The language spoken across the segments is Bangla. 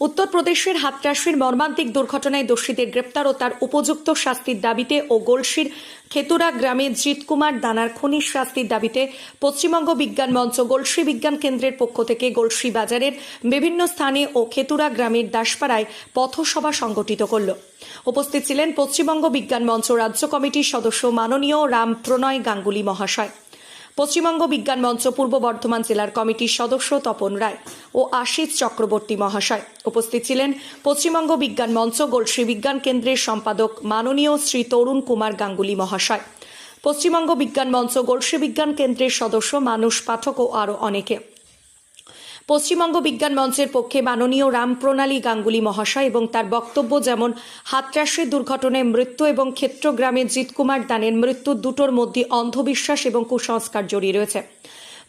উত্তরপ্রদেশের হাতরাসের মর্মান্তিক দুর্ঘটনায় দোষীদের গ্রেপ্তার ও তার উপযুক্ত শাস্তির দাবিতে ও গলসির খেতুরা গ্রামে জিতকুমার দানার খনিজ শাস্তির দাবিতে পশ্চিমবঙ্গ বিজ্ঞান মঞ্চ গলসি বিজ্ঞান কেন্দ্রের পক্ষ থেকে গলসি বাজারের বিভিন্ন স্থানে ও খেতুরা গ্রামের দাসপাড়ায় পথসভা সংগঠিত করল। উপস্থিত ছিলেন পশ্চিমবঙ্গ বিজ্ঞান মঞ্চ রাজ্য কমিটির সদস্য মাননীয় রাম প্রণয় গাঙ্গুলি মহাশয়। পশ্চিমবঙ্গ বিজ্ঞান মঞ্চ পূর্ব বর্ধমান জেলার কমিটির সদস্য তপন রায় ও আশিস চক্রবর্তী মহাশয় উপস্থিত ছিলেন পশ্চিমবঙ্গ বিজ্ঞান মঞ্চ গোলশ্রী বিজ্ঞান কেন্দ্রের সম্পাদক মাননীয় শ্রী তরুণ কুমার গাঙ্গুলি মহাশয়। পশ্চিমবঙ্গ বিজ্ঞান মঞ্চ গোলশ্রী বিজ্ঞান কেন্দ্রের সদস্য মানুষ পাঠক ও আরও অনেকে। পশ্চিমবঙ্গ বিজ্ঞান মঞ্চের পক্ষে মাননীয় রামপ্রণালী গাঙ্গুলি মহাশয় এবং তার বক্তব্য যেমন হাতরাসের দুর্ঘটনায় মৃত্যু এবং ক্ষেত্রগ্রামে জিতকুমার দানের মৃত্যু দুটোর মধ্যে অন্ধবিশ্বাস এবং কুসংস্কার জড়িয়ে রয়েছে।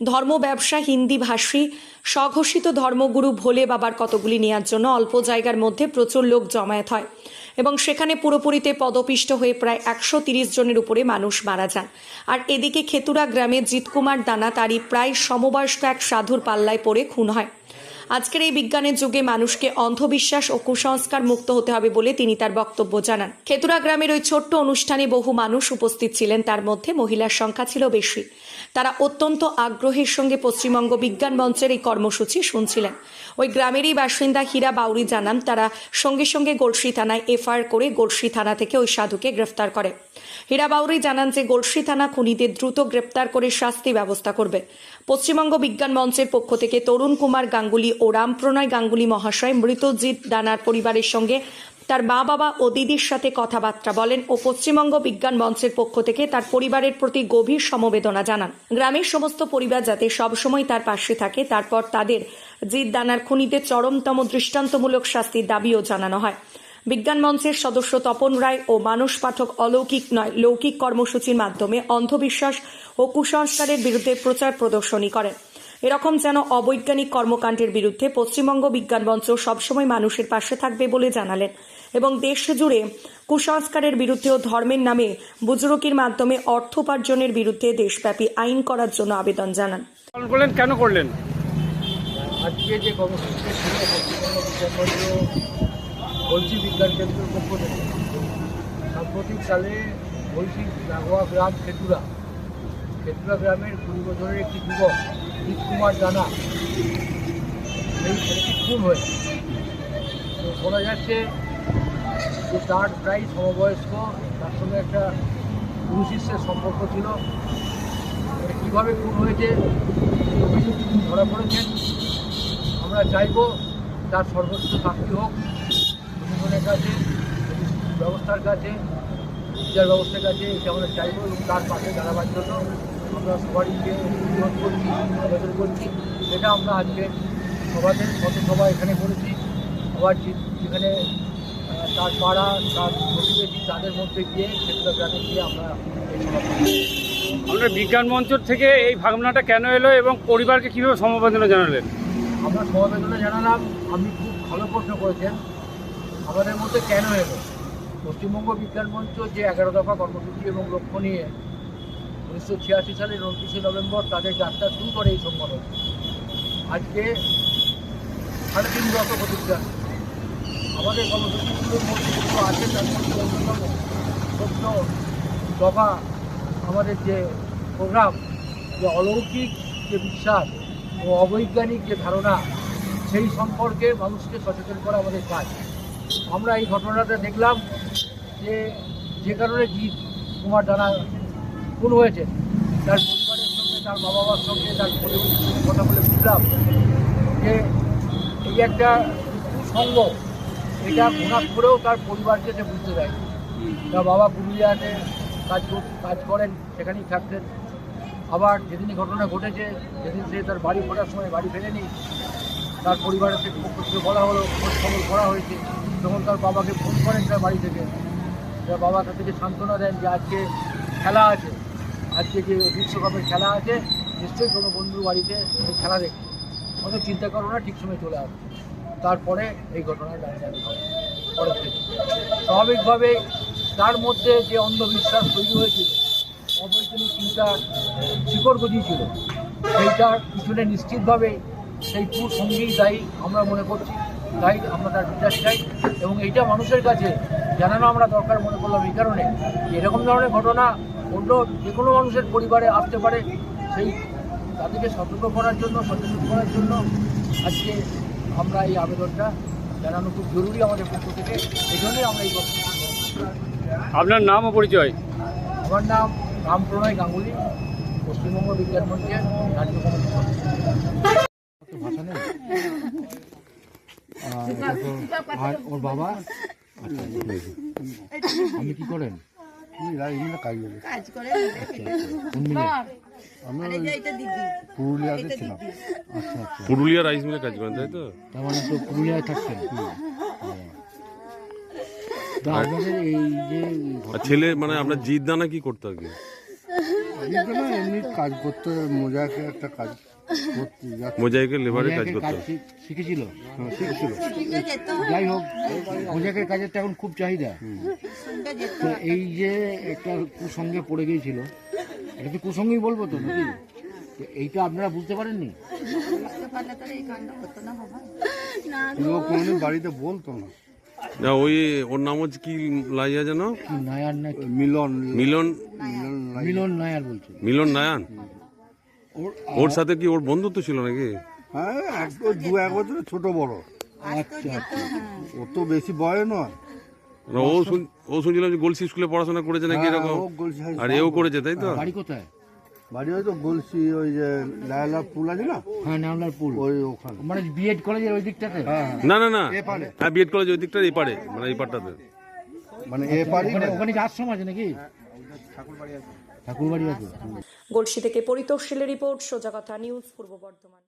ধর্ম ব্যবসা, হিন্দি ভাষী, স্বঘোষিত ধর্মগুরু ভোলে বাবার কতগুলি নেওয়ার জন্য অল্প জায়গার মধ্যে প্রচুর লোক জমায়েত হয়। এবং সেখানে পুরোপুরিতে পদপিষ্ট হয়ে প্রায় একশো তিরিশ জনের উপরে মানুষ মারা যান। আর এদিকে খেতুরা গ্রামে জিতকুমার দানা তারই প্রায় সমবয়স্ক এক সাধুর পাল্লায় পড়ে খুন হয়। আজকের এই বিজ্ঞানের যুগে মানুষকে অন্ধবিশ্বাস ও কুসংস্কার মুক্ত হতে হবে বলে তিনি তার বক্তব্য জানান। খেতুরা গ্রামের ওই ছোট্ট অনুষ্ঠানে বহু মানুষ উপস্থিত ছিলেন। তার মধ্যে মহিলার সংখ্যা ছিল বেশি। তারা অত্যন্ত আগ্রহের সঙ্গে পশ্চিমবঙ্গ বিজ্ঞান মঞ্চের এই কর্মসূচি শুনছিলেন। ওই গ্রামেরই বাসিন্দা হীরা বাউরি জানান, তারা সঙ্গে সঙ্গে গোলসি থানায় এফআইআর করে গোলসি থানা থেকে ওই সাধুকে গ্রেফতার করে। হীরা বাউরি জানান যে গোলসি থানা খুনিদের দ্রুত গ্রেপ্তার করে শাস্তি ব্যবস্থা করবে। পশ্চিমবঙ্গ বিজ্ঞান মঞ্চের পক্ষ থেকে তরুণ কুমার গাঙ্গুলি ও রামপ্রণয় গাঙ্গুলি মহাশয় মৃতজিৎ দানার পরিবারের সঙ্গে তার মা বাবা ও দিদির সাথে কথাবার্তা বলেন ও পশ্চিমবঙ্গ বিজ্ঞান মঞ্চের পক্ষ থেকে তার পরিবারের প্রতি গভীর সমবেদনা জানান। গ্রামের সমস্ত পরিবার যাতে সবসময় তার পাশে থাকে, তারপর তাদের জিৎ দানার খুনিদের চরমতম দৃষ্টান্তমূলক শাস্তির দাবিও জানানো হয়। বিজ্ঞান মঞ্চের সদস্য তপন রায় ও মানস পাঠক অলৌকিক নয় লৌকিক কর্মসূচির মাধ্যমে অন্ধবিশ্বাস ও কুসংস্কারের বিরুদ্ধে প্রচার প্রদর্শনী করেন। এরকম যেন অবৈজ্ঞানিক কর্মকাণ্ডের বিরুদ্ধে পশ্চিমবঙ্গ বিজ্ঞান মঞ্চ সবসময় মানুষের পাশে থাকবে বলে জানালেন এবং দেশ জুড়ে কুসংস্কারের বিরুদ্ধে ও ধর্মের নামে বুজরুকির মাধ্যমে অর্থ উপার্জনের বিরুদ্ধে দেশব্যাপী আইন করার জন্য আবেদন জানান। করলেন কেন করলেন? আজকে যে কর্মসূচিটা ছিল পশ্চিমবঙ্গ বিজ্ঞানমন্ত্র বলছি বিজ্ঞান কেন্দ্রের পক্ষ থেকে, সাম্প্রতিক সালে বলছি লাগোয়া গ্রাম খেতুরা খেতুরা গ্রামের কুড়ি বছরের একটি যুবক জিৎ কুমার জানা সেই ছেলেটি খুন হয়েছে। তো শোনা যাচ্ছে যে তার প্রায় সমবয়স্ক, তার সঙ্গে একটা গুরু শিষ্যের সম্পর্ক ছিল। কীভাবে খুন হয়েছে এই অভিযুক্ত ধরা পড়েছেন আমরা চাইব তার সর্বোচ্চ শাস্তি হোক। প্রশাসনের কাছে ব্যবস্থার কাছে বিচার ব্যবস্থার কাছে এটা আমরা চাইব এবং তার পাশে দাঁড়াবার জন্য আমরা সবাইকে অনুরোধ করছি আবেদন করছি। সেটা আমরা আজকে সভাতে কত সভা এখানে করেছি। আবার যেখানে তার পাড়া তার প্রতিবেশী তাদের মধ্যে গিয়ে সেগুলো গ্রামে গিয়ে আমরা এই সভা। আপনার বিজ্ঞান মঞ্চ থেকে এই ভাবনাটা কেন এলো এবং পরিবারকে কীভাবে সমবেদনা জানালেন? আমরা সমবেদনা জানালাম। আপনি খুব ভালো প্রশ্ন করেছেন। আমাদের মধ্যে কেন এলো? পশ্চিমবঙ্গ বিজ্ঞান মঞ্চ যে এগারো দফা কর্মসূচি এবং লক্ষ্য নিয়ে উনিশশো ছিয়াশি সালের উনত্রিশে নভেম্বর তাদের যাত্রা শুরু করে এই সংগঠন আজকে সাড়ে তিন দশক প্রতিষ্ঠা। আমাদের কর্মসূচিগুলোর মধ্যে যেগুলো আছে, তার মধ্যে অন্যতম সত্য দফা আমাদের যে প্রোগ্রাম, যে অলৌকিক যে বিশ্বাস ও অবৈজ্ঞানিক যে ধারণা, সেই সম্পর্কে মানুষকে সচেতন করা আমাদের কাজ। আমরা এই ঘটনাটা দেখলাম যে যে কারণে জিৎ কুমার জানা খুন হয়েছে। তার পরিবারের সঙ্গে, তার বাবা মার সঙ্গে, তার কথা বলে বুঝলাম যে এই একটা কুসঙ্গ এটা ঘোষণা করেও তার পরিবারকে সে বুঝতে দেয় তার বাবা পুরুলিয়াতে কাজ কাজ করেন, সেখানেই থাকতেন। আবার যেদিনই ঘটনা ঘটেছে, যেদিন সে তার বাড়ি ফোটার সময় বাড়ি ফেরেনি, তার পরিবারের থেকে বলা হলো, খোঁজ খবর করা হয়েছে। তখন তার বাবাকে ফোন করেন তার বাড়ি থেকে। তার বাবা তার থেকে সান্ত্বনা দেন যে আজকে খেলা আছে। আজকে যে বিশ্বকাপের খেলা আছে, নিশ্চয়ই কোনো বন্ধুর বাড়িতে খেলা দেখবে। অত চিন্তা করো না, ঠিক সময় চলে আসবে। তারপরে এই ঘটনায় জানি হয় পরের থেকে স্বাভাবিকভাবে তার মধ্যে যে অন্ধবিশ্বাস তৈরি হয়েছিল অবৈজ্ঞানিক চিন্তা শিকড় গজিয়েছিল, সেইটার পিছনে নিশ্চিতভাবে সেই কুসঙ্গেই দায়ী, আমরা মনে করছি। তাই আমরা তার বিচার চাই। এবং এইটা মানুষের কাছে জানানো আমরা দরকার মনে করলাম এই কারণে। এরকম ধরনের ঘটনা অন্য যে কোনো মানুষের পরিবারে আসতে পারে। সেই তাদেরকে সতর্ক করার জন্য সচেতন করার জন্য আজকে আমরা এই আবেদনটা জানানো খুব জরুরি আমাদের পক্ষ থেকে। এই জন্যই আমরা এই আপনার নাম ও পরিচয়? আমার নাম রাম প্রণয় গাঙ্গুলি পশ্চিমবঙ্গ বিজ্ঞান মঞ্চের রাজ্য কমিটির ভাষা নেই? আর ওর বাবা? আচ্ছা, আপনি কি করেন? কাজ করে পুরুলিয়াতে ছিলাম আচ্ছা আচ্ছা পুরুলিয়া রাইস মিলে কাজ করেন তাই তো? তার মানে তো পুরুলিয়ায় থাকছেন। তা আপনাদের এই যে ছেলে মানে আপনার জিদ দানা কি করতো আর কি কিন্তু না এমনি কাজ করতে মোজাকে একটা কাজ। মোজাইকের লেবারে কাজ মোজাইকের কাজ করতো শিখেছিল হ্যাঁ, শিখছিল। যাই হোক মোজাকের কাজের তো এখন খুব চাহিদা। তো এই যে একটা কুসঙ্গে পড়ে গিয়েছিল এটা তো কুসঙ্গেই বলব তো নাকি? এইটা আপনারা বুঝতে পারেননি? ও কোনোদিন বাড়িতে বলতো না। না ওই ওর নাম হচ্ছে কি লাইয়া যেন? নায়ার না মিলন। মিলন? মিলন নায়ার বলছে। মিলন নায়ান ওর ওর সাথে কি ওর বন্ধুত্ব ছিল নাকি? হ্যাঁ এক দু এক বছর ছোট বড়। আচ্ছা আচ্ছা। ও তো বেশি বয় নয়। না, ও শুন- ও শুনছিলাম যে গলসি স্কুলে পড়াশোনা করেছে নাকি হ্যাঁ, এরকম? আর এও করেছে তাই তো? বাড়ি কোথায়? বাড়ি হয়তো গলসি ওই যে লায়লা পুল আছে না? হ্যাঁ নামলার পুল। ওই ওখানে। মানে বিএড কলেজের ওই দিকটাতে? হ্যাঁ না না না। এপারে। হ্যাঁ বিএড কলেজ ওই দিকটার এপারে মানে এই পারটাতে। মানে এ পারি ওখানে আশ্রম আছে নাকি? ঠাকুর বাড়ি আছে। গলসি থেকে পরিতোষ শীলের রিপোর্ট সোজা কথা নিউজ পূর্ব বর্ধমান।